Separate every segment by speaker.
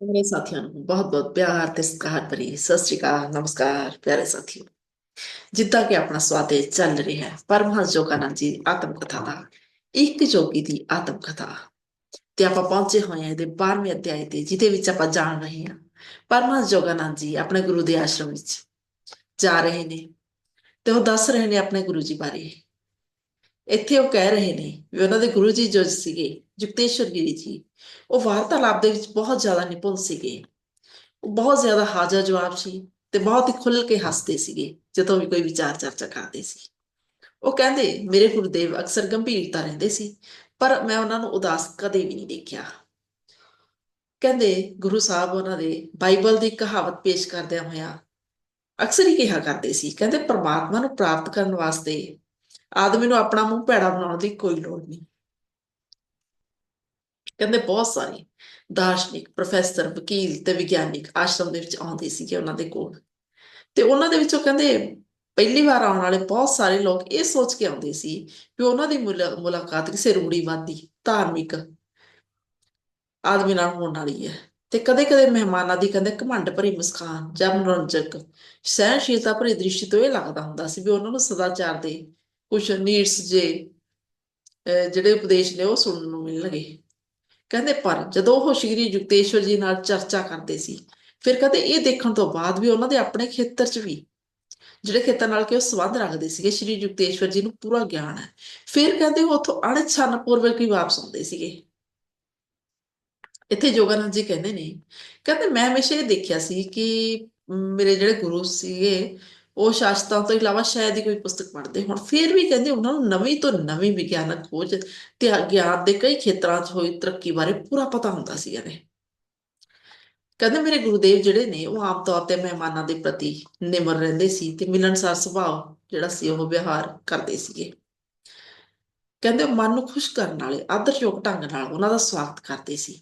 Speaker 1: ਮੇਰੇ ਸਾਥੀਆਂ ਨੂੰ ਬਹੁਤ-ਬਹੁਤ ਪਿਆਰ ਤੇ ਸਤਿਕਾਰ ਭਰੀ ਸਤਿ ਸ਼੍ਰੀ ਅਕਾਲ, ਨਮਸਕਾਰ ਪਿਆਰੇ ਸਾਥੀਓ। ਜਿੱਦਾਂ ਕਿ ਆਪਣਾ ਸਵਾਦੇ ਚੱਲ ਰਿਹਾ ਹੈ ਪਰਮਹੰਸ ਜੋਗਾਨੰਦ ਜੀ ਆਤਮ ਕਥਾ ਦਾ, ਇੱਕ ਜੋਗੀ ਦੀ ਆਤਮ ਕਥਾ ਤੇ ਆਪਾਂ ਪਹੁੰਚੇ ਹੋਏ ਹਾਂ ਇਹਦੇ 12ਵੇਂ ਅਧਿਆਇ ਤੇ, ਜਿਹਦੇ ਵਿੱਚ ਆਪਾਂ ਜਾਣ ਰਹੇ ਹਾਂ। ਪਰਮਹੰਸ ਜੋਗਾਨੰਦ ਜੀ ਆਪਣੇ ਗੁਰੂ ਦੇ ਆਸ਼ਰਮ ਵਿੱਚ ਜਾ ਰਹੇ ਨੇ। ਤੇ ਉਹ ਦੱਸ ਰਹੇ ਨੇ ਆਪਣੇ ਗੁਰੂ ਜੀ ਬਾਰੇ। ਇੱਥੇ ਉਹ ਕਹਿ ਰਹੇ ਨੇ ਵੀ ਉਹਨਾਂ ਦੇ ਗੁਰੂ ਜੀ ਜੋ ਸੀਗੇ, ਜੁਗਤੇਸ਼ਵਰ ਗਿਰੀ ਜੀ, ਉਹ ਵਾਰਤਾਲਾਪ ਦੇ ਵਿੱਚ ਬਹੁਤ ਜ਼ਿਆਦਾ ਨਿਪੁੰਨ ਸੀਗੇ। ਉਹ ਬਹੁਤ ਜ਼ਿਆਦਾ ਹਾਜ਼ਰ ਜਵਾਬ ਸੀ ਤੇ ਬਹੁਤ ਹੀ ਖੁੱਲ ਕੇ ਹੱਸਦੇ ਸੀਗੇ, ਜਦੋਂ ਵੀ ਕੋਈ ਵਿਚਾਰ ਚਰਚਾ ਕਰਦੇ ਸੀ। ਉਹ ਕਹਿੰਦੇ, ਮੇਰੇ ਗੁਰਦੇਵ ਅਕਸਰ ਗੰਭੀਰਤਾ ਰਹਿੰਦੇ ਸੀ, ਪਰ ਮੈਂ ਉਹਨਾਂ ਨੂੰ ਉਦਾਸ ਕਦੇ ਵੀ ਨਹੀਂ ਦੇਖਿਆ। ਕਹਿੰਦੇ, ਗੁਰੂ ਸਾਹਿਬ ਉਹਨਾਂ ਦੇ ਬਾਈਬਲ ਦੀ ਕਹਾਵਤ ਪੇਸ਼ ਕਰਦਿਆਂ ਹੋਇਆ ਅਕਸਰ ਹੀ ਕਿਹਾ ਕਰਦੇ ਸੀ। ਕਹਿੰਦੇ, ਪਰਮਾਤਮਾ ਨੂੰ ਪ੍ਰਾਪਤ ਕਰਨ ਵਾਸਤੇ ਆਦਮੀ ਨੂੰ ਆਪਣਾ ਮੂੰਹ ਭੈੜਾ ਬਣਾਉਣ ਦੀ ਕੋਈ ਲੋੜ ਨਹੀਂ। ਕਹਿੰਦੇ ਬਹੁਤ ਸਾਰੇ ਦਾਰਸ਼ਨਿਕ, ਪ੍ਰੋਫੈਸਰ, ਵਕੀਲ ਤੇ ਵਿਗਿਆਨਿਕ ਆਸ਼ਰਮ ਦੇ ਵਿੱਚ ਆਉਂਦੇ ਸੀਗੇ ਉਹਨਾਂ ਦੇ ਕੋਲ। ਤੇ ਉਹਨਾਂ ਦੇ ਵਿੱਚੋਂ ਕਹਿੰਦੇ ਪਹਿਲੀ ਵਾਰ ਆਉਣ ਵਾਲੇ ਬਹੁਤ ਸਾਰੇ ਲੋਕ ਇਹ ਸੋਚ ਕੇ ਆਉਂਦੇ ਸੀ ਕਿ ਉਹਨਾਂ ਦੀ ਮੁਲਾ- ਮੁਲਾਕਾਤ ਕਿਸੇ ਰੂੜੀਵਾਦੀ ਧਾਰਮਿਕ ਆਦਮੀ ਨਾਲ ਹੋਣ ਵਾਲੀ ਹੈ। ਤੇ ਕਦੇ-ਕਦੇ ਮਹਿਮਾਨਾਂ ਦੀ ਕਹਿੰਦੇ ਘਮੰਡ ਭਰੀ ਮੁਸਕਾਨ ਜਾਂ ਮਨੋਰੰਜਕ ਸਹਿਣਸ਼ੀਲਤਾ ਭਰੀ ਦ੍ਰਿਸ਼ਟੀ ਤੋਂ ਇਹ ਲੱਗਦਾ ਹੁੰਦਾ ਸੀ ਵੀ ਉਹਨਾਂ ਨੂੰ ਸਦਾਚਾਰ ਦੇ ਕੁਝ ਨੀਡਸ ਜੇ ਜਿਹੜੇ ਉਪਦੇਸ਼ ਨੇ ਉਹ ਸੁਣਨ ਨੂੰ ਮਿਲਣਗੇ। ਕਹਿੰਦੇ, ਪਰ ਜਦੋਂ ਉਹ ਸ਼੍ਰੀ ਯੁਕਤੇਸ਼ਵਰ ਜੀ ਨਾਲ ਚਰਚਾ ਕਰਦੇ ਸੀ, ਫਿਰ ਕਹਿੰਦੇ ਇਹ ਦੇਖਣ ਤੋਂ ਬਾਅਦ ਵੀ ਉਹਨਾਂ ਦੇ ਆਪਣੇ ਖੇਤਰ 'ਚ ਵੀ, ਜਿਹੜੇ ਖੇਤਰ ਨਾਲ ਕਿ ਉਹ ਸੰਬੰਧ ਰੱਖਦੇ ਸੀਗੇ, ਸ਼੍ਰੀ ਯੁਕਤੇਸ਼ਵਰ ਜੀ ਨੂੰ ਪੂਰਾ ਗਿਆਨ ਹੈ। ਫਿਰ ਕਹਿੰਦੇ, ਉਹ ਉੱਥੋਂ ਅਣਛਾਨ ਪੂਰਵਕ ਹੀ ਵਾਪਸ ਆਉਂਦੇ ਸੀਗੇ। ਇੱਥੇ ਜੋਗਾਨੰਦ ਜੀ ਕਹਿੰਦੇ ਨੇ, ਕਹਿੰਦੇ, ਮੈਂ ਹਮੇਸ਼ਾ ਇਹ ਦੇਖਿਆ ਸੀ ਕਿ ਮੇਰੇ ਜਿਹੜੇ ਗੁਰੂ ਸੀਗੇ ਉਹ ਸ਼ਾਸਤਰਾਂ ਤੋਂ ਇਲਾਵਾ ਸ਼ਾਇਦ ਹੀ ਕੋਈ ਪੁਸਤਕ ਪੜ੍ਹਦੇ ਹੁਣ। ਫਿਰ ਵੀ ਕਹਿੰਦੇ ਉਹਨਾਂ ਨੂੰ ਨਵੀਂ ਤੋਂ ਨਵੀਂ ਵਿਗਿਆਨਕ ਖੋਜ ਤੇ ਗਿਆਨ ਦੇ ਕਈ ਖੇਤਰਾਂ 'ਚ ਹੋਈ ਤਰੱਕੀ ਬਾਰੇ ਪੂਰਾ ਪਤਾ ਹੁੰਦਾ ਸੀ ਇਹਨੇ। ਕਹਿੰਦੇ ਮੇਰੇ ਗੁਰੂਦੇਵ ਜਿਹੜੇ ਨੇ ਉਹ ਆਮ ਤੌਰ ਤੇ ਮਹਿਮਾਨਾਂ ਦੇ ਪ੍ਰਤੀ ਨਿਮਰ ਰਹਿੰਦੇ ਸੀ ਤੇ ਮਿਲਣਸਾਰ ਸੁਭਾਅ ਜਿਹੜਾ ਸੀ ਉਹ ਵਿਹਾਰ ਕਰਦੇ ਸੀਗੇ। ਕਹਿੰਦੇ ਉਹ ਮਨ ਨੂੰ ਖੁਸ਼ ਕਰਨ ਵਾਲੇ, ਆਦਰਯੋਗ ਢੰਗ ਨਾਲ ਉਹਨਾਂ ਦਾ ਸਵਾਗਤ ਕਰਦੇ ਸੀ।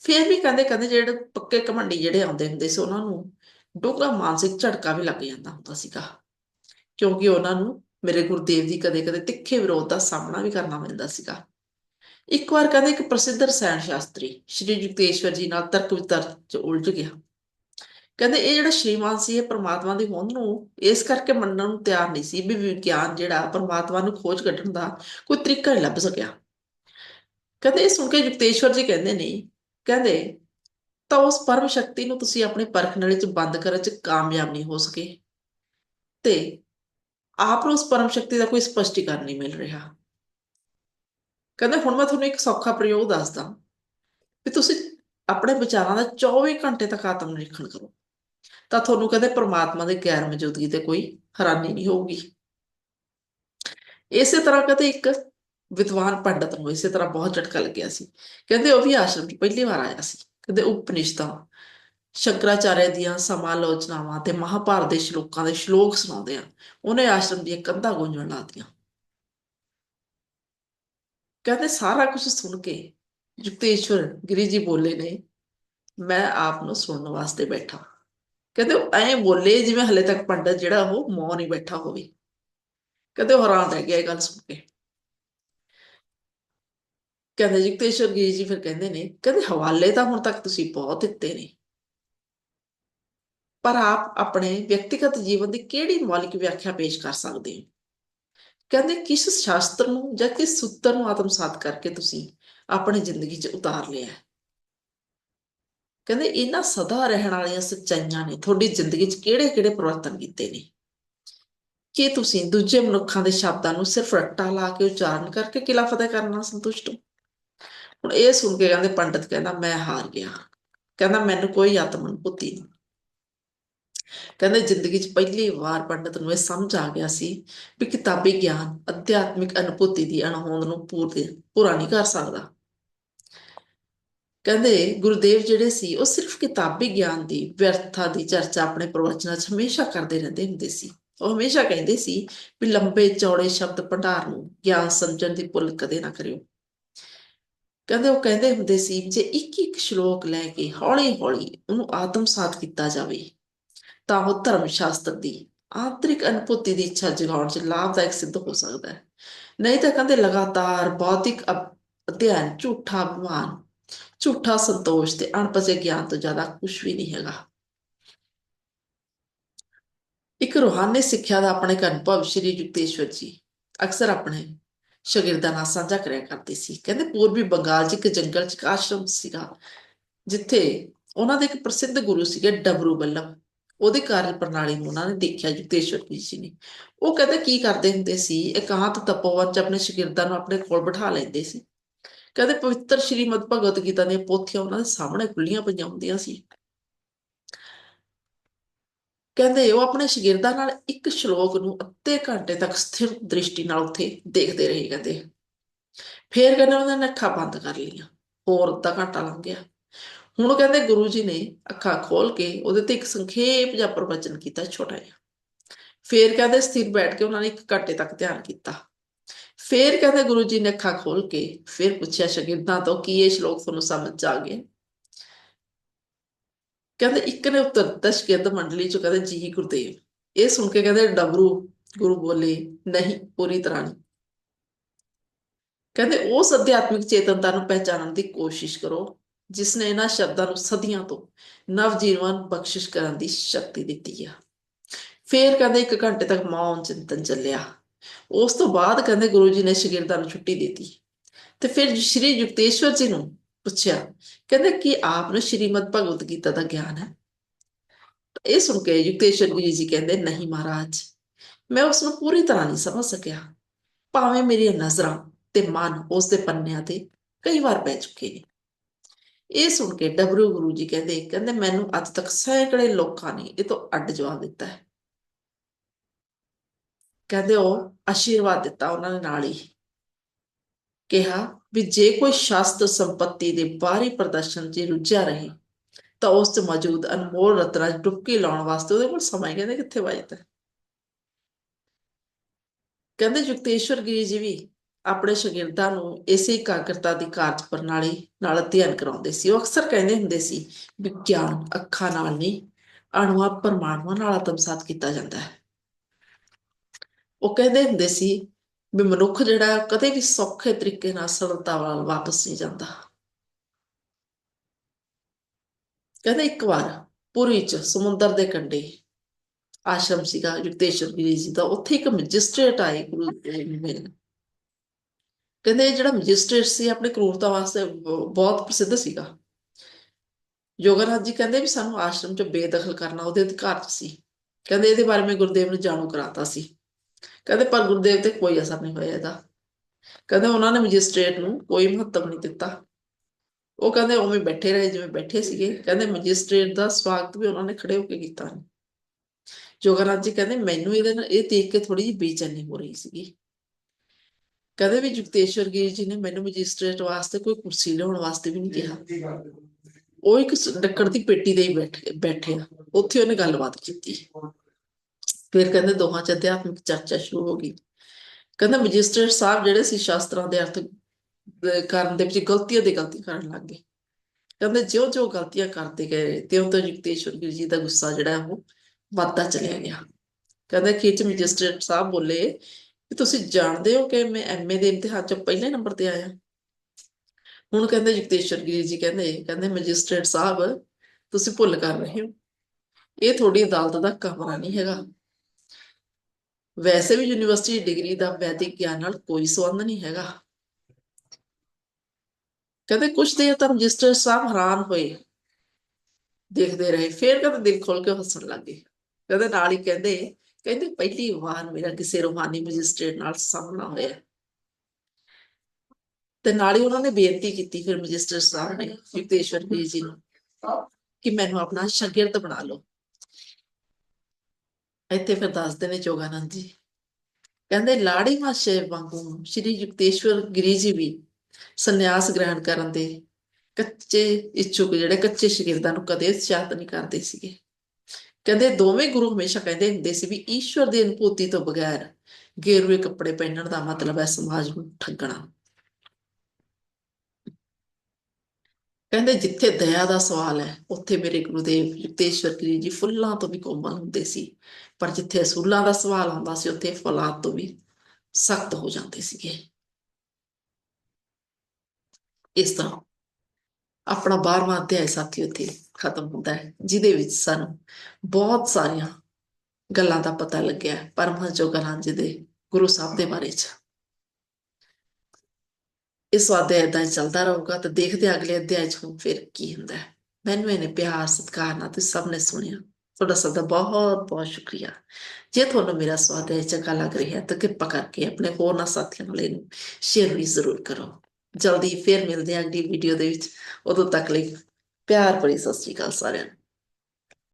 Speaker 1: ਫਿਰ ਵੀ ਕਹਿੰਦੇ ਕਹਿੰਦੇ ਜਿਹੜੇ ਪੱਕੇ ਘਮੰਡੀ ਜਿਹੜੇ ਆਉਂਦੇ ਹੁੰਦੇ ਸੀ ਉਹਨਾਂ ਨੂੰ ਡੂੰਘਾ ਮਾਨਸਿਕ ਝਟਕਾ ਵੀ ਲੱਗ ਜਾਂਦਾ ਹੁੰਦਾ ਸੀਗਾ। ਕਿਉਂਕਿ ਉਹਨਾਂ ਨੂੰ ਮੇਰੇ ਗੁਰਦੇਵ ਦੀ ਕਦੇ-ਕਦੇ ਤਿੱਖੇ ਵਿਰੋਧ ਦਾ ਸਾਹਮਣਾ ਵੀ ਕਰਨਾ ਪੈਂਦਾ ਸੀਗਾ। ਇੱਕ ਵਾਰ ਕਹਿੰਦੇ ਇੱਕ ਪ੍ਰਸਿੱਧ ਰਸਾਇਣ ਸ਼ਾਸਤਰੀ ਸ਼੍ਰੀ ਜੁਗਤੇਸ਼ਵਰ ਜੀ ਨਾਲ ਤਰਕ ਵਿਤਰਕ ਚ ਉਲਝ ਗਿਆ। ਕਹਿੰਦੇ ਇਹ ਜਿਹੜਾ ਸ਼੍ਰੀਮਾਨ ਸੀ, ਇਹ ਪ੍ਰਮਾਤਮਾ ਦੀ ਹੋਂਦ ਨੂੰ ਇਸ ਕਰਕੇ ਮੰਨਣ ਨੂੰ ਤਿਆਰ ਨਹੀਂ ਸੀ ਵੀ ਵਿਗਿਆਨ ਜਿਹੜਾ ਪਰਮਾਤਮਾ ਨੂੰ ਖੋਜ ਕੱਢਣ ਦਾ ਕੋਈ ਤਰੀਕਾ ਨਹੀਂ ਲੱਭ ਸਕਿਆ। ਕਹਿੰਦੇ ਇਹ ਸੁਣ ਕੇ ਜੁਗਤੇਸ਼ਵਰ ਜੀ ਕਹਿੰਦੇ ਨੇ, ਕਹਿੰਦੇ ਤਾਂ ਉਸ ਪਰਮ ਸ਼ਕਤੀ ਨੂੰ ਤੁਸੀਂ ਆਪਣੀ ਪਰਖ ਚ ਬੰਦ ਕਰਨ ਚ ਕਾਮਯਾਬ ਨਹੀਂ ਹੋ ਸਕੇ। ਤੇ ਆਪ ਨੂੰ ਉਸ ਪਰਮ ਸ਼ਕਤੀ ਦਾ ਕੋਈ ਸਪਸ਼ਟੀਕਰਨ ਨਹੀਂ ਮਿਲ ਰਿਹਾ। ਕਹਿੰਦੇ, ਹੁਣ ਮੈਂ ਤੁਹਾਨੂੰ ਇੱਕ ਸੌਖਾ ਪ੍ਰਯੋਗ ਦੱਸਦਾ ਵੀ ਤੁਸੀਂ ਆਪਣੇ ਵਿਚਾਰਾਂ ਦਾ 24 ਘੰਟੇ ਤੱਕ ਆਤਮ ਨਿਰੀਖਣ ਕਰੋ। ਤਾਂ ਤੁਹਾਨੂੰ ਕਹਿੰਦੇ, ਪ੍ਰਮਾਤਮਾ ਦੇ ਗੈਰ ਮੌਜੂਦਗੀ ਤੇ ਕੋਈ ਹੈਰਾਨੀ ਨਹੀਂ ਹੋਊਗੀ। ਇਸੇ ਤਰ੍ਹਾਂ ਕਦੇ ਇੱਕ ਵਿਦਵਾਨ ਪੰਡਤ ਨੂੰ ਇਸੇ ਤਰ੍ਹਾਂ ਬਹੁਤ ਝਟਕਾ ਲੱਗਿਆ ਸੀ। ਕਹਿੰਦੇ, ਉਹ ਵੀ ਆਸ਼ਰਮ 'ਚ ਪਹਿਲੀ ਵਾਰ ਆਇਆ ਸੀ। ਕਦੇ ਉਪਨਿਸ਼ਦਾਂ ਸ਼ੰਕਰਾਚਾਰਿਆ ਦੀਆਂ ਸਮਾਲੋਚਨਾਵਾਂ ਤੇ ਮਹਾਭਾਰਤ ਦੇ ਸ਼ਲੋਕਾਂ ਦੇ ਸ਼ਲੋਕ ਸੁਣਾਉਂਦੇ ਆ ਉਹਨੇ ਆਸ਼ਰਮ ਦੀਆਂ ਕੰਧਾਂ ਗੂੰਜਣ ਲਾਤੀਆਂ ਕਹਿੰਦੇ, ਸਾਰਾ ਕੁਝ ਸੁਣ ਕੇ ਜੁਗਤੇਸ਼ਵਰ ਗਿਰੀ ਜੀ ਬੋਲੇ ਨੇ, ਮੈਂ ਆਪ ਨੂੰ ਸੁਣਨ ਵਾਸਤੇ ਬੈਠਾ। ਕਹਿੰਦੇ, ਉਹ ਐਂ ਬੋਲੇ ਜਿਵੇਂ ਹਲੇ ਤੱਕ ਪੰਡਤ ਜਿਹੜਾ ਉਹ ਮੌਨ ਹੀ ਬੈਠਾ ਹੋਵੇ। ਕਹਿੰਦੇ, ਉਹ ਹੈਰਾਨ ਰਹਿ ਗਿਆ ਇਹ ਗੱਲ ਸੁਣ ਕੇ। ਕਹਿੰਦੇ ਜੁਗਤੇਸ਼ਵਰ ਗਿਰੀ ਜੀ ਫਿਰ ਕਹਿੰਦੇ ਨੇ, ਕਹਿੰਦੇ ਹਵਾਲੇ ਤਾਂ ਹੁਣ ਤੱਕ ਤੁਸੀਂ ਬਹੁਤ ਦਿੱਤੇ ਨੇ। ਪਰ ਆਪ ਆਪਣੇ ਵਿਅਕਤੀਗਤ ਜੀਵਨ ਦੀ ਕਿਹੜੀ ਮੌਲਿਕ ਵਿਆਖਿਆ ਪੇਸ਼ ਕਰ ਸਕਦੇ ਹੋ? ਕਹਿੰਦੇ ਕਿਸ ਸ਼ਾਸਤਰ ਨੂੰ ਜਾਂ ਕਿਸ ਸੂਤਰ ਨੂੰ ਆਤਮਸਾਤ ਕਰਕੇ ਤੁਸੀਂ ਆਪਣੀ ਜ਼ਿੰਦਗੀ 'ਚ ਉਤਾਰ ਲਿਆ ਹੈ? ਕਹਿੰਦੇ ਇਹਨਾਂ ਸਦਾ ਰਹਿਣ ਵਾਲੀਆਂ ਸੱਚਾਈਆਂ ਨੇ, ਤੁਹਾਡੀ ਜ਼ਿੰਦਗੀ 'ਚ ਕਿਹੜੇ-ਕਿਹੜੇ ਪਰਿਵਰਤਨ ਕੀਤੇ ਨੇ? ਕੀ ਤੁਸੀਂ ਦੂਜੇ ਮਨੁੱਖਾਂ ਦੇ ਸ਼ਬਦਾਂ ਨੂੰ ਸਿਰਫ ਰੱਟਾ ਲਾ ਕੇ ਉਚਾਰਨ ਕਰਕੇ ਕਿਲਾ ਫਤਿਹ ਕਰਨਾ ਸੰਤੁਸ਼ਟ ਹੋ? ਹੁਣ ਇਹ ਸੁਣ ਕੇ ਕਹਿੰਦੇ ਪੰਡਤ ਕਹਿੰਦਾ, ਮੈਂ ਹਾਰ ਗਿਆ। ਕਹਿੰਦਾ, ਮੈਨੂੰ ਕੋਈ ਆਤਮ ਅਨੁਭੂਤੀ ਨਹੀਂ। ਕਹਿੰਦੇ, ਜ਼ਿੰਦਗੀ 'ਚ ਪਹਿਲੀ ਵਾਰ ਪੰਡਤ ਨੂੰ ਇਹ ਸਮਝ ਆ ਗਿਆ ਸੀ ਵੀ ਕਿਤਾਬੀ ਗਿਆਨ ਅਧਿਆਤਮਿਕ ਅਨੁਭੂਤੀ ਦੀ ਅਣਹੋਂਦ ਨੂੰ ਪੂਰੇ ਪੂਰਾ ਨਹੀਂ ਕਰ ਸਕਦਾ। ਕਹਿੰਦੇ, ਗੁਰਦੇਵ ਜਿਹੜੇ ਸੀ, ਉਹ ਸਿਰਫ ਕਿਤਾਬੀ ਗਿਆਨ ਦੀ ਵਿਅਰਥਾ ਦੀ ਚਰਚਾ ਆਪਣੇ ਪ੍ਰਵਚਨਾਂ 'ਚ ਹਮੇਸ਼ਾ ਕਰਦੇ ਰਹਿੰਦੇ ਹੁੰਦੇ ਸੀ। ਉਹ ਹਮੇਸ਼ਾ ਕਹਿੰਦੇ ਸੀ ਵੀ ਲੰਬੇ ਚੌੜੇ ਸ਼ਬਦ ਭੰਡਾਰ ਨੂੰ ਗਿਆਨ ਸਮਝਣ ਦੀ ਭੁੱਲ ਕਦੇ ਨਾ ਕਰਿਓ। ਕਹਿੰਦੇ ਉਹ ਕਹਿੰਦੇ ਹੁੰਦੇ ਸੀ ਜੇ ਇੱਕ ਇੱਕ ਸ਼ਲੋਕ ਲੈ ਕੇ ਹੌਲੀ ਹੌਲੀ ਉਹਨੂੰ ਆਤਮਸਾਤ ਕੀਤਾ ਜਾਵੇ, ਤਾਂ ਉਹ ਧਰਮ ਸ਼ਾਸਤਰ ਦੀ ਆਂਤਰਿਕ ਅਨੁਭੂਤੀ ਦੀ ਇੱਛਾ ਜਗਾਉਣ 'ਚ ਲਾਭਦਾਇਕ ਸਿੱਧ ਹੋ ਸਕਦਾ ਹੈ। ਨਹੀਂ ਤਾਂ ਕਹਿੰਦੇ ਲਗਾਤਾਰ ਬੌਧਿਕ ਅਭ- ਅਧਿਐਨ, ਝੂਠਾ ਅਭਿਮਾਨ ਝੂਠਾ ਸੰਤੋਸ਼ ਤੇ ਅਣਪਛੇ ਗਿਆਨ ਤੋਂ ਜ਼ਿਆਦਾ ਕੁਝ ਵੀ ਨਹੀਂ ਹੈਗਾ। ਇੱਕ ਰੂਹਾਨੀ ਸਿੱਖਿਆ ਦਾ ਆਪਣੇ ਇੱਕ ਅਨੁਭਵ, ਸ਼੍ਰੀ ਯੁਕਤੇਸ਼ਵਰ ਜੀ, ਅਕਸਰ ਆਪਣੇ ਸ਼ਾਗਿਰਦਾਂ ਨਾਲ ਸਾਂਝਾ ਕਰਿਆ ਕਰਦੇ ਸੀ। ਕਹਿੰਦੇ ਪੂਰਬੀ ਬੰਗਾਲ 'ਚ ਇੱਕ ਜੰਗਲ 'ਚ ਆਸ਼ਰਮ ਸੀਗਾ, ਜਿੱਥੇ ਉਹਨਾਂ ਦੇ ਇੱਕ ਪ੍ਰਸਿੱਧ ਗੁਰੂ ਸੀਗੇ ਡਬਰੂ ਬੱਲਮ ਉਹਦੇ ਕਾਰਜ ਪ੍ਰਣਾਲੀ ਨੂੰ ਉਹਨਾਂ ਨੇ ਦੇਖਿਆ ਯੁਕਤੇਸ਼ਵਰ ਜੀ ਨੇ। ਉਹ ਕਹਿੰਦੇ ਕੀ ਕਰਦੇ ਹੁੰਦੇ ਸੀ, ਇਕਾਂਤ ਤਪੋਵਨ 'ਚ ਆਪਣੇ ਸ਼ਾਗਿਰਦਾਂ ਨੂੰ ਆਪਣੇ ਕੋਲ ਬਿਠਾ ਲੈਂਦੇ ਸੀ। ਕਹਿੰਦੇ ਪਵਿੱਤਰ ਸ਼੍ਰੀਮਦ ਭਗਵਤ ਗੀਤਾ ਦੀਆਂ ਪੋਥੀਆਂ ਉਹਨਾਂ ਦੇ ਸਾਹਮਣੇ ਖੁੱਲੀਆਂ ਪਈਆਂ ਹੁੰਦੀਆਂ ਸੀ। ਕਹਿੰਦੇ ਉਹ ਆਪਣੇ ਸ਼ਾਗਿਰਦਾਂ ਨਾਲ ਇੱਕ ਸ਼ਲੋਕ ਨੂੰ ਅੱਧੇ ਘੰਟੇ ਤੱਕ ਸਥਿਰ ਦ੍ਰਿਸ਼ਟੀ ਨਾਲ ਉੱਥੇ ਦੇਖਦੇ ਰਹੇ ਕਹਿੰਦੇ। ਫੇਰ ਕਹਿੰਦੇ ਉਹਨਾਂ ਨੇ ਅੱਖਾਂ ਬੰਦ ਕਰ ਲਈਆਂ, ਹੋਰ ਅੱਧਾ ਘੰਟਾ ਲੰਘ ਗਿਆ। ਹੁਣ ਕਹਿੰਦੇ ਗੁਰੂ ਜੀ ਨੇ ਅੱਖਾਂ ਖੋਲ ਕੇ ਉਹਦੇ ਤੇ ਇੱਕ ਸੰਖੇਪ ਜਿਹਾ ਪ੍ਰਵਚਨ ਕੀਤਾ ਛੋਟਾ ਜਿਹਾ। ਫੇਰ ਕਹਿੰਦੇ ਸਥਿਰ ਬੈਠ ਕੇ ਉਹਨਾਂ ਨੇ ਇੱਕ ਘੰਟੇ ਤੱਕ ਧਿਆਨ ਕੀਤਾ। ਫੇਰ ਕਹਿੰਦੇ ਗੁਰੂ ਜੀ ਨੇ ਅੱਖਾਂ ਖੋਲ ਕੇ ਫੇਰ ਪੁੱਛਿਆ, ਸ਼ਾਗਿਰਦਾਂ ਤੋਂ ਕੀ ਇਹ ਸ਼ਲੋਕ ਤੁਹਾਨੂੰ ਸਮਝ ਆ ਗਿਆ? ਕਹਿੰਦੇ ਇੱਕ ਨੇ ਉੱਤਰ ਦਿੱਤਾ ਮੰਡਲੀ ਚੋਂ, ਕਹਿੰਦੇ ਜੀ ਗੁਰਦੇਵ। ਇਹ ਸੁਣ ਕੇ ਕਹਿੰਦੇ ਡਬਰੂ, ਗੁਰੂ ਬੋਲੇ, ਨਹੀਂ, ਪੂਰੀ ਤਰ੍ਹਾਂ ਨਹੀਂ। ਕਹਿੰਦੇ ਉਸ ਅਧਿਆਤਮਿਕ ਚੇਤਨਤਾ ਨੂੰ ਪਹਿਚਾਨਣ ਦੀ ਕੋਸ਼ਿਸ਼ ਕਰੋ, ਜਿਸ ਨੇ ਇਹਨਾਂ ਸ਼ਬਦਾਂ ਨੂੰ ਸਦੀਆਂ ਤੋਂ ਨਵ ਜੀਵਨ ਬਖਸ਼ਿਸ਼ ਕਰਨ ਦੀ ਸ਼ਕਤੀ ਦਿੱਤੀ ਆ। ਫੇਰ ਕਹਿੰਦੇ ਇੱਕ ਘੰਟੇ ਤੱਕ ਮੌਨ ਚਿੰਤਨ ਚੱਲਿਆ। ਉਸ ਤੋਂ ਬਾਅਦ ਕਹਿੰਦੇ ਗੁਰੂ ਜੀ ਨੇ ਸ਼ਗਿਰਦਾਂ ਨੂੰ ਛੁੱਟੀ ਦਿੱਤੀ। ਤੇ ਫਿਰ ਸ਼੍ਰੀ ਯੁਕਤੇਸ਼ਵਰ ਜੀ ਨੂੰ ਪੁੱਛਿਆ। ਕਹਿੰਦੇ ਕਿ ਆਪ ਨੂੰ ਸ਼੍ਰੀਮਦ ਭਗਵਤ ਗੀਤਾ ਦਾ ਗਿਆਨ ਹੈ। ਇਹ ਸੁਣ ਕੇ ਯੁਕਤੇਸ਼ਵਰ ਗੁਰੂ ਜੀ ਕਹਿੰਦੇ, ਨਹੀਂ ਮਹਾਰਾਜ, ਮੈਂ ਉਸ ਨੂੰ ਪੂਰੀ ਤਰ੍ਹਾਂ ਨਹੀਂ ਸਮਝ ਸਕਿਆ। ਭਾਵੇਂ ਮੇਰੀਆਂ ਨਜ਼ਰਾਂ ਤੇ ਮਨ ਉਸ ਦੇ ਪੰਨਿਆਂ ਤੇ ਕਈ ਵਾਰ ਪੈ ਚੁੱਕੇ ਨੇ। ਇਹ ਸੁਣ ਕੇ ਡਬਰੂ ਗੁਰੂ ਜੀ ਕਹਿੰਦੇ ਕਹਿੰਦੇ ਮੈਨੂੰ ਅੱਜ ਤੱਕ ਸੈਂਕੜੇ ਲੋਕਾਂ ਨੇ ਇਹ ਤੋਂ ਅੱਡ ਜਵਾਬ ਦਿੱਤਾ ਹੈ। ਕਹਿੰਦੇ, ਉਹ ਆਸ਼ੀਰਵਾਦ ਦਿੱਤਾ ਉਹਨਾਂ ਨੇ ਨਾਲ ਹੀ। ਕਿਹਾ ਵੀ ਜੇ ਕੋਈ ਸ਼ਾਸਤਰ ਸੰਪਤੀ ਦੇ ਬਾਹਰੀ ਪ੍ਰਦਰਸ਼ਨ 'ਚ ਰੁੱਝਿਆ ਰਹੇ, ਤਾਂ ਉਸ 'ਚ ਮੌਜੂਦ ਅਨਮੋਲ ਰਤਨਾਂ 'ਚ ਡੁਬਕੀ ਲਾਉਣ ਵਾਸਤੇ ਉਹਦੇ ਕੋਲ ਸਮਾਂ ਕਹਿੰਦੇ ਕਿੱਥੇ ਵਜਦਾ ਕਹਿੰਦੇ ਯੁਕਤੇਸ਼ਵਰ ਗਿਰੀ ਜੀ ਵੀ ਆਪਣੇ ਸ਼ਾਗਿਰਦਾਂ ਨੂੰ ਇਸੇ ਇਕਾਗਰਤਾ ਦੀ ਕਾਰਜ ਪ੍ਰਣਾਲੀ ਨਾਲ ਅਧਿਐਨ ਕਰਾਉਂਦੇ ਸੀ। ਉਹ ਅਕਸਰ ਕਹਿੰਦੇ ਹੁੰਦੇ ਸੀ ਵਿਗਿਆਨ ਅੱਖਾਂ ਨਾਲ ਨਹੀਂ, ਅਣੂਆਂ ਪਰਮਾਣੂਆਂ ਨਾਲ ਆਤਮਸਾਤ ਕੀਤਾ ਜਾਂਦਾ ਹੈ। ਉਹ ਕਹਿੰਦੇ ਹੁੰਦੇ ਸੀ ਵੀ ਮਨੁੱਖ ਜਿਹੜਾ ਕਦੇ ਵੀ ਸੌਖੇ ਤਰੀਕੇ ਨਾਲ ਸਰਲਤਾ ਨਾਲ ਵਾਪਸ ਨਹੀਂ ਜਾਂਦਾ। ਕਹਿੰਦੇ ਇੱਕ ਵਾਰ ਪੁਰੀ ਚ ਸਮੁੰਦਰ ਦੇ ਕੰਢੇ ਆਸ਼ਰਮ ਸੀਗਾ ਯੁਕਤੇਸ਼ਵਰ ਗਿਰੀ ਜੀ ਦਾ, ਉੱਥੇ ਇੱਕ ਮੈਜਿਸਟ੍ਰੇਟ ਆਏ ਗੁਰੂ ਜੀ ਮਿਲਣ ਕਹਿੰਦੇ ਇਹ ਜਿਹੜਾ ਮੈਜਿਸਟ੍ਰੇਟ ਸੀ, ਆਪਣੀ ਕਰੂਰਤਾ ਵਾਸਤੇ ਬਹੁਤ ਪ੍ਰਸਿੱਧ ਸੀਗਾ। ਯੋਗਰਾਜ ਜੀ ਕਹਿੰਦੇ ਵੀ ਸਾਨੂੰ ਆਸ਼ਰਮ ਚ ਬੇਦਖਲ ਕਰਨਾ ਉਹਦੇ ਅਧਿਕਾਰ ਚ ਸੀ। ਕਹਿੰਦੇ ਇਹਦੇ ਬਾਰੇ ਮੈਂ ਗੁਰਦੇਵ ਨੂੰ ਜਾਣੂ ਕਰਾਤਾ ਸੀ। ਕਹਿੰਦੇ ਪਰ ਗੁਰਦੇਵ ਤੇ ਕੋਈ ਅਸਰ ਨਹੀਂ ਹੋਇਆ ਇਹਦਾ। ਕਹਿੰਦੇ ਉਹਨਾਂ ਨੇ ਮੈਜਿਸਟ੍ਰੇਟ ਨੂੰ ਕੋਈ ਮਹੱਤਵ ਨਹੀਂ ਦਿੱਤਾ। ਉਹ ਕਹਿੰਦੇ ਉਵੇਂ ਬੈਠੇ ਰਹੇ, ਜਿਵੇਂ ਬੈਠੇ ਸੀਗੇ। ਕਹਿੰਦੇ ਮੈਜਿਸਟ੍ਰੇਟ ਦਾ ਸਵਾਗਤ ਵੀ ਉਹਨਾਂ ਨੇ ਖੜੇ ਹੋ ਕੇ ਕੀਤਾ। ਜੋਗਨਾਥ ਜੀ ਕਹਿੰਦੇ, ਮੈਨੂੰ ਇਹਦੇ ਨਾਲ, ਇਹ ਦੇਖ ਕੇ ਥੋੜੀ ਜਿਹੀ ਬੇਚੈਨੀ ਹੋ ਰਹੀ ਸੀਗੀ। ਕਦੇ ਵੀ ਜੁਗਤੇਸ਼ਵਰ ਗਿਰੀ ਜੀ ਨੇ ਮੈਨੂੰ ਮੈਜਿਸਟ੍ਰੇਟ ਵਾਸਤੇ ਕੋਈ ਕੁਰਸੀ ਲਿਆਉਣ ਵਾਸਤੇ ਵੀ ਨਹੀਂ ਕਿਹਾ। ਉਹ ਇੱਕ ਸ- ਲੱਕੜ ਦੀ ਪੇਟੀ ਦੇ ਹੀ ਬੈਠ, ਬੈਠੇ ਆ। ਉੱਥੇ ਉਹਨੇ ਗੱਲਬਾਤ ਕੀਤੀ। ਫਿਰ ਕਹਿੰਦੇ ਦੋਹਾਂ ਚ ਅਧਿਆਤਮਿਕ ਚਰਚਾ ਸ਼ੁਰੂ ਹੋ ਗਈ। ਕਹਿੰਦੇ ਮੈਜਿਸਟ੍ਰੇਟ ਸਾਹਿਬ ਜਿਹੜੇ ਸੀ ਸ਼ਾਸਤਰਾਂ ਦੇ ਅਰਥ ਕਰਨ ਦੇ ਵਿੱਚ ਗਲਤੀਆਂ ਦੇ ਗਲਤੀ ਕਰਨ ਲੱਗ ਗਏ। ਕਹਿੰਦੇ ਜਿਉਂ ਜਿਉਂ ਗਲਤੀਆਂ ਕਰਦੇ ਗਏ ਤਿਉਂ ਤਿਉਂ ਜਗਤੇਸ਼ਵਰ ਗਿਰੀ ਜੀ ਦਾ ਗੁੱਸਾ ਜਿਹੜਾ ਉਹ ਵੱਧਦਾ ਚਲਿਆ ਗਿਆ। ਕਹਿੰਦੇ ਕਿ ਚ ਸਾਹਿਬ ਬੋਲੇ ਕਿ ਤੁਸੀਂ ਜਾਣਦੇ ਹੋ ਕਿ ਮੈਂ ਐਮਏ ਦੇ ਇਮਤਿਹਾਨ ਚੋਂ ਪਹਿਲੇ ਨੰਬਰ ਤੇ ਆਇਆ। ਹੁਣ ਕਹਿੰਦੇ ਜਗਤੇਸ਼ਵਰ ਗਿਰੀ ਜੀ ਕਹਿੰਦੇ ਕਹਿੰਦੇ ਮੈਜਿਸਟ੍ਰੇਟ ਸਾਹਿਬ, ਤੁਸੀਂ ਭੁੱਲ ਕਰ ਰਹੇ ਹੋ। ਇਹ ਤੁਹਾਡੀ ਅਦਾਲਤ ਦਾ ਕਮਰਾ ਨਹੀਂ ਹੈਗਾ। ਵੈਸੇ ਵੀ ਯੂਨੀਵਰਸਿਟੀ ਡਿਗਰੀ ਦਾ ਵੈਦਿਕ ਗਿਆਨ ਨਾਲ ਕੋਈ ਸੰਬੰਧ ਨਹੀਂ ਹੈਗਾ। ਕਹਿੰਦੇ ਕੁਛ ਦੇਰ ਤੱਕ ਰਜਿਸਟਰ ਸਾਹਿਬ ਹੈਰਾਨ ਹੋਏ। ਦੇਖਦੇ ਰਹੇ ਫਿਰ ਕਹਿੰਦੇ ਦਿਲ ਖੋਲ ਕੇ ਹੱਸਣ ਲੱਗੇ ਕਹਿੰਦੇ ਨਾਲ ਹੀ ਕਹਿੰਦੇ ਕਹਿੰਦੇ ਪਹਿਲੀ ਵਾਰ ਮੇਰਾ ਕਿਸੇ ਰੂਹਾਨੀ ਮੈਜਿਸਟ੍ਰੇਟ ਨਾਲ ਸਾਹਮਣਾ ਹੋਇਆ। ਤੇ ਨਾਲ ਹੀ ਉਹਨਾਂ ਨੇ ਬੇਨਤੀ ਕੀਤੀ ਫਿਰ ਮੈਜਿਸਟ੍ਰੇਟ ਸਾਹਿਬ ਨੇ ਯੁਕਤੇਸ਼ਵਰ ਜੀ ਨੂੰ ਕਿ ਮੈਨੂੰ ਆਪਣਾ ਸ਼ਾਗਿਰਦ ਬਣਾ ਲਓ। ਇੱਥੇ ਫਿਰ ਦੱਸਦੇ ਨੇ ਜੋਗਾਨੰਦ ਜੀ। ਕਹਿੰਦੇ ਲਾੜੀ ਮਾਸ਼ੇ ਵਾਂਗੂ ਸ਼੍ਰੀ ਯੁਕਤੇਸ਼ਵਰ ਗਿਰੀ ਜੀ ਵੀ ਸੰਨਿਆਸ ਗ੍ਰਹਿਣ ਕਰਨ ਦੇ ਕੱਚੇ ਇੱਛੁਕ ਜਿਹੜੇ ਕੱਚੇ ਸ਼ਾਗਿਰਦਾਂ ਨੂੰ ਕਦੇ ਉਤਸ਼ਾਹਿਤ ਨਹੀਂ ਕਰਦੇ ਸੀਗੇ। ਕਹਿੰਦੇ ਦੋਵੇਂ ਗੁਰੂ ਹਮੇਸ਼ਾ ਕਹਿੰਦੇ ਹੁੰਦੇ ਸੀ ਵੀ ਈਸ਼ਵਰ ਦੀ ਅਨੁਭੂਤੀ ਤੋਂ ਬਗੈਰ ਗੇਰੂਏ ਕੱਪੜੇ ਪਹਿਨਣ ਦਾ ਮਤਲਬ ਹੈ ਸਮਾਜ ਨੂੰ ਠੱਗਣਾ। ਕਹਿੰਦੇ ਜਿੱਥੇ ਦਇਆ ਦਾ ਸਵਾਲ ਹੈ, ਉੱਥੇ ਮੇਰੇ ਗੁਰੂਦੇਵ ਯੁਕਤੇਸ਼ਵਰ ਗਿਰੀ ਜੀ ਫੁੱਲਾਂ ਤੋਂ ਵੀ ਕੋਮਲ ਹੁੰਦੇ ਸੀ। ਪਰ ਜਿੱਥੇ ਅਸੂਲਾਂ ਦਾ ਸਵਾਲ ਆਉਂਦਾ ਸੀ, ਉੱਥੇ ਫਲਾਦ ਤੋਂ ਵੀ ਸਖਤ ਹੋ ਜਾਂਦੇ ਸੀਗੇ। ਇਸ ਤਰ੍ਹਾਂ ਆਪਣਾ 12ਵਾਂ ਅਧਿਆਇ ਸਾਥੀ ਉੱਥੇ ਖਤਮ ਹੁੰਦਾ ਹੈ, ਜਿਹਦੇ ਵਿੱਚ ਸਾਨੂੰ ਬਹੁਤ ਸਾਰੀਆਂ ਗੱਲਾਂ ਦਾ ਪਤਾ ਲੱਗਿਆ ਹੈ, ਪਰਮਹੰਸ ਜੋਗਾਨੰਦ ਦੇ ਗੁਰੂ ਸਾਹਿਬ ਦੇ ਬਾਰੇ ਚ। ਇਸ ਅਧਿਆਇ ਏਦਾਂ ਚੱਲਦਾ ਰਹੂਗਾ ਤਾਂ ਦੇਖਦੇ ਹਾਂ ਅਗਲੇ ਅਧਿਆਇ ਚ ਹੁਣ ਫਿਰ ਕੀ ਹੁੰਦਾ ਹੈ। ਮੈਨੂੰ ਇਹਨੇ ਪਿਆਰ, ਸਤਿਕਾਰ ਨਾਲ ਤੁਸੀਂ ਸਭ ਨੇ ਸੁਣਿਆ। ਤੁਹਾਡਾ ਸਭ ਦਾ ਬਹੁਤ ਬਹੁਤ ਸ਼ੁਕਰੀਆ। ਜੇ ਤੁਹਾਨੂੰ ਮੇਰਾ ਸਵਾਦ ਚੰਗਾ ਲੱਗ ਰਿਹਾ ਤਾਂ ਕਿਰਪਾ ਕਰਕੇ ਆਪਣੇ ਹੋਰਨਾਂ ਸਾਥੀਆਂ ਨਾਲ ਇਹਨੂੰ ਸ਼ੇਅਰ ਵੀ ਜ਼ਰੂਰ ਕਰੋ। ਜਲਦੀ ਫਿਰ ਮਿਲਦੇ ਹਾਂ ਅਗਲੀ ਵੀਡੀਓ ਦੇ ਵਿੱਚ। ਉਦੋਂ ਤੱਕ ਲਈ ਪਿਆਰ ਭਰੀ ਸਤਿ ਸ਼੍ਰੀ ਅਕਾਲ ਸਾਰਿਆਂ ਨੂੰ।